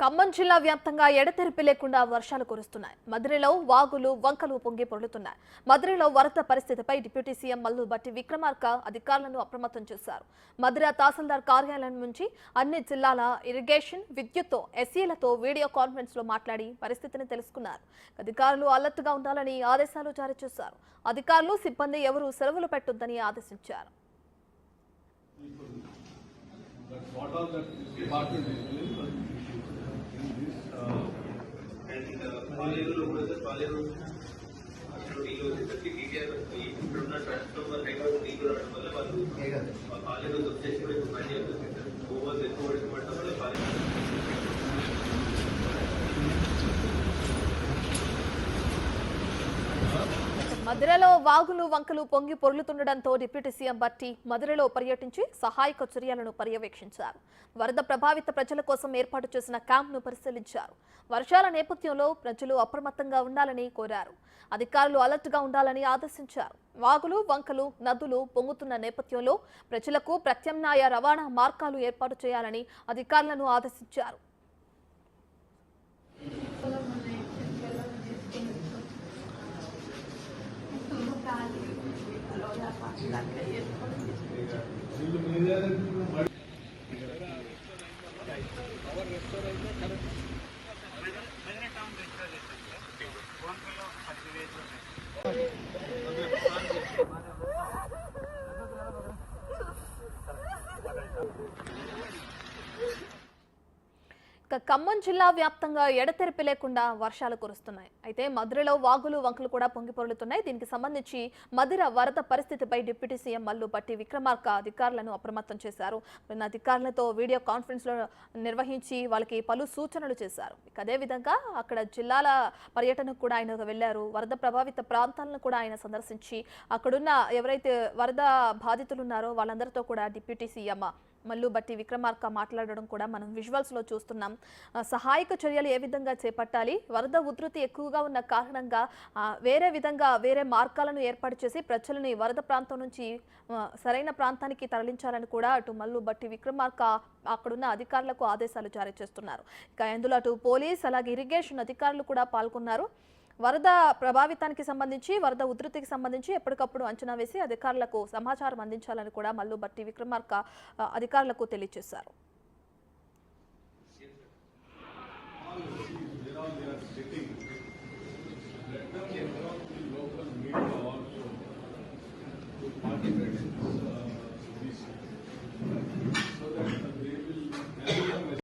ఖమ్మం జిల్లా వ్యాప్తంగా ఎడతెరిపి లేకుండా వర్షాలు కురుస్తున్నాయి. మధురలో వాగులు వంకలు పొంగి పొరులుతున్నాయి. మధురలో వరద పరిస్థితిపై డిప్యూటీ సీఎం మల్లు బట్టి విక్రమార్క అధికారులను అప్రమత్తం చేశారు. మధుర తహసీల్దార్ కార్యాలయం నుంచి అన్ని జిల్లాల ఇరిగేషన్ విద్యుత్తో ఎస్సీలతో వీడియో కాన్ఫరెన్స్లో మాట్లాడి పరిస్థితిని తెలుసుకున్నారు. అధికారులు అలర్ట్ ఉండాలని ఆదేశాలు జారీ చేశారు. అధికారులు సిబ్బంది ఎవరూ సెలవులు పెట్టొద్దని ఆదేశించారు. what all the department is doing for this issue. And the Palero deal the Palero. Thank you. మధురలో వాగులు వంకలు పొంగి పొర్లుతుండటంతో డిప్యూటీ సీఎం బట్టి మధురలో పర్యటించి సహాయక చర్యలను పర్యవేక్షించారు. వరద ప్రభావిత ప్రజల కోసం ఏర్పాటు చేసిన క్యాంప్ను పరిశీలించారు. వర్షాల నేపథ్యంలో ప్రజలు అప్రమత్తంగా ఉండాలని కోరారు. అధికారులు అలర్ట్గా ఉండాలని ఆదేశించారు. వాగులు వంకలు నదులు పొంగుతున్న నేపథ్యంలో ప్రజలకు ప్రత్యామ్నాయ రవాణా మార్గాలు ఏర్పాటు చేయాలని అధికారులను ఆదేశించారు. काम ఖమ్మం జిల్లా వ్యాప్తంగా ఎడతెరిపి లేకుండా వర్షాలు కురుస్తున్నాయి. అయితే మధురలో వాగులు వంకలు కూడా పొంగి పొరులుతున్నాయి. దీనికి సంబంధించి మధుర వరద పరిస్థితిపై డిప్యూటీ సీఎం మల్లు పట్టి విక్రమార్క అధికారులను అప్రమత్తం చేశారు. నిన్న అధికారులతో వీడియో కాన్ఫరెన్స్లో నిర్వహించి వాళ్ళకి పలు సూచనలు చేశారు. ఇక అదేవిధంగా అక్కడ జిల్లాల పర్యటనకు కూడా ఆయన వెళ్ళారు వరద ప్రభావిత ప్రాంతాలను కూడా ఆయన సందర్శించి అక్కడున్న ఎవరైతే వరద బాధితులు ఉన్నారో వాళ్ళందరితో కూడా డిప్యూటీ సీఎం మల్లు బట్టి విక్రమార్క మాట్లాడడం కూడా మనం విజువల్స్లో చూస్తున్నాం. సహాయక చర్యలు ఏ విధంగా చేపట్టాలి? వరద ఉధృతి ఎక్కువగా ఉన్న కారణంగా వేరే విధంగా వేరే మార్గాలను ఏర్పాటు చేసి ప్రజలని వరద ప్రాంతం నుంచి సరైన ప్రాంతానికి తరలించాలని కూడా అటు మల్లు బట్టి విక్రమార్క అక్కడున్న అధికారులకు ఆదేశాలు జారీ చేస్తున్నారు. ఇక ఇందులో అటు పోలీస్ అలాగే ఇరిగేషన్ అధికారులు కూడా పాల్గొన్నారు. వరద ప్రభావితానికి సంబంధించి వరద ఉధృతికి సంబంధించి ఎప్పటికప్పుడు అంచనా వేసి అధికారులకు సమాచారం అందించాలని కూడా మల్లుబట్టి విక్రమార్క అధికారులకు తెలియజేశారు where